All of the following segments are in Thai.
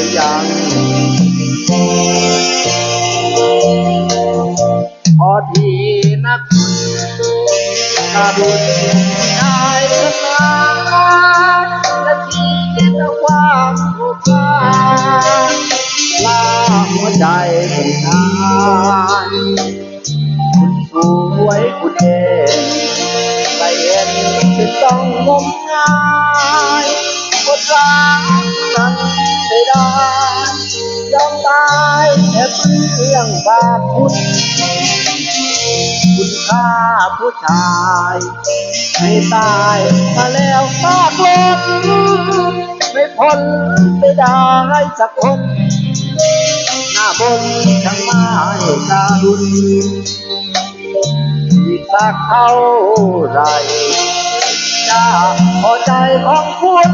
รือยัง พอทีนักคุณกระดุนได้ขนมาและชีวิตความผูกพันลาหัวใจเป็นทานคุณสวยคุณเองไปเห็นจึงต้องงมงายคนรักายแค่เพื่องบาปคุณคุณค่าผู้ชายไม่ตายมาแล้วมากล้นไม่พ้นไปได้สักคนหน้าบนช่างไม้การุณอีกสักเท่าไรจะพอใจของคุณ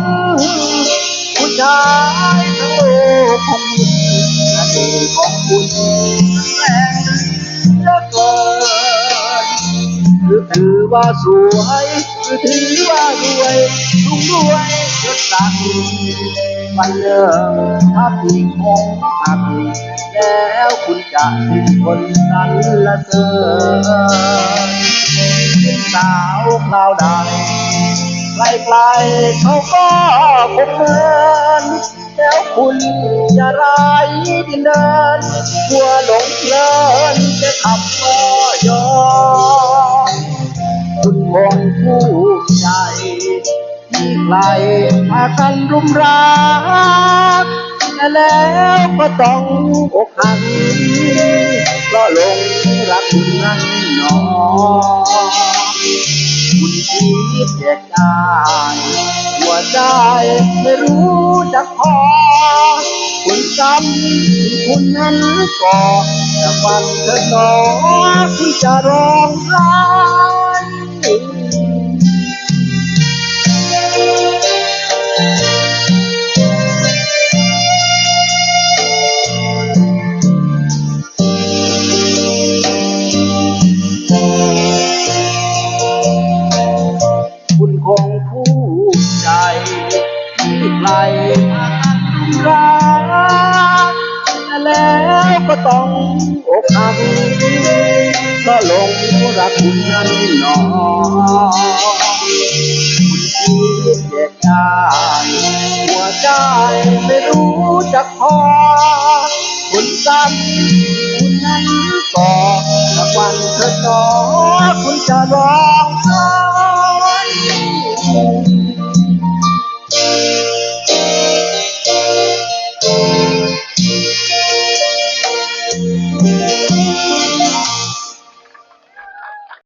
ผู้ชายทั้งโลกของคุ หรือถือว่าสวยหรือถือว่ารวยรุ่งรวยยศศักดิ์วันเลิกถ้าพี่คงหักแล้วคุณจะเป็นคนนั้นละเสริญเป็นสาวคราวใดไกลๆเขาก็คงเมินแล้วคุณจะไร้ดินเดินกลัวหลงเพลินจะขับก็ยอม คงผู้ใจที่ใครพากันรุมรักแต่แล้วก็ต้องอกหักเพราะหลงรักคุณนั้นหนอคุณคิดแยกได้หัวใจไม่รู้จักพอคุณจำคุณนั้นก่อนแต่วันเธอหนอคุณจะร้องไห้ คู่ใจที่ใครพากันรักแล้วก็ต้องอกหักก็ลงรักคุณนั้นหนอคุณคิดแยกได้หัวใจไม่รู้จักพอคุณจำคุณนั้นก่อ